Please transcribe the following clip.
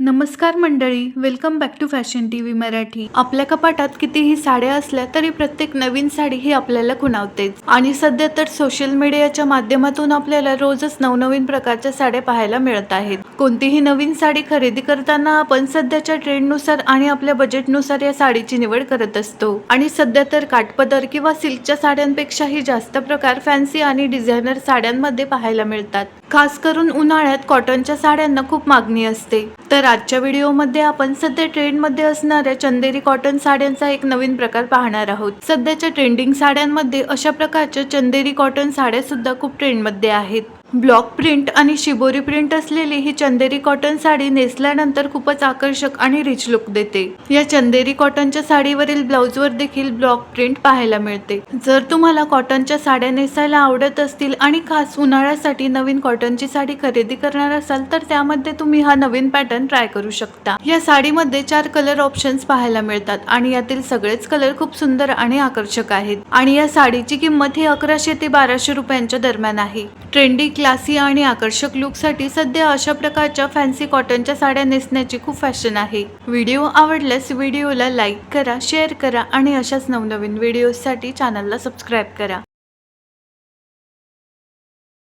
नमस्कार मंडळी welcome back to fashion T V Marathi. आपल्या कपाटात कितीही साड्या असल्या तरी प्रत्येक नवीन साडी ही आपल्याला खुणावतेच. आणि सध्या तर सोशल मीडियाच्या माध्यमातून आपल्याला रोजच नवनवीन प्रकारच्या साड्या पाहायला मिळत आहेत. कोणतीही नवीन साडी खरेदी करताना आपण सध्याच्या ट्रेंडनुसार आणि आपल्या बजेटनुसार या साडीची निवड करत असतो. आणि सध्या तर काठपदर किंवा सिल्कच्या साड्यांपेक्षाही जास्त प्रकार फॅन्सी आणि डिझायनर साड्यांमध्ये पाहायला मिळतात. खास करून उन्हाळ्यात कॉटनच्या साड्यांना खूप मागणी असते. तर आजच्या व्हिडिओमध्ये आपण सध्या ट्रेंडमध्ये असणाऱ्या चंदेरी कॉटन साड्यांचा एक नवीन प्रकार पाहणार आहोत. सध्याच्या ट्रेंडिंग साड्यांमध्ये अशा प्रकारच्या चंदेरी कॉटन साड्या सुद्धा खूप ट्रेंडमध्ये आहेत. ब्लॉक प्रिंट आणि शिबोरी प्रिंट असलेली ही चंदेरी कॉटन साडी नेसल्यानंतर खूपच आकर्षक आणि रिच लुक देते. या चंदेरी कॉटनच्या साडीवरील ब्लाउजवर देखील ब्लॉक प्रिंट पाहायला मिळते. जर तुम्हाला कॉटनच्या साड्या नेसायला आवडत असतील आणि खास उन्हाळ्यासाठी नवीन कॉटनची साडी खरेदी करणार असाल तर त्यामध्ये तुम्ही हा नवीन पॅटर्न ट्राय करू शकता. या साडीमध्ये चार कलर ऑप्शन्स पाहायला मिळतात आणि यातील सगळेच कलर खूप सुंदर आणि आकर्षक आहेत. आणि या साडीची किंमत ही अकराशे ते बाराशे रुपयांच्या दरम्यान आहे. ट्रेंडी क्लासी आणि आकर्षक लुकसाठी सध्या अशा प्रकारच्या फॅन्सी कॉटनच्या साड्या नेसण्याची खूप फॅशन आहे. व्हिडिओ आवडल्यास व्हिडिओला लाईक करा शेअर करा आणि अशाच नवनवीन व्हिडिओसाठी चॅनलला सबस्क्राईब करा.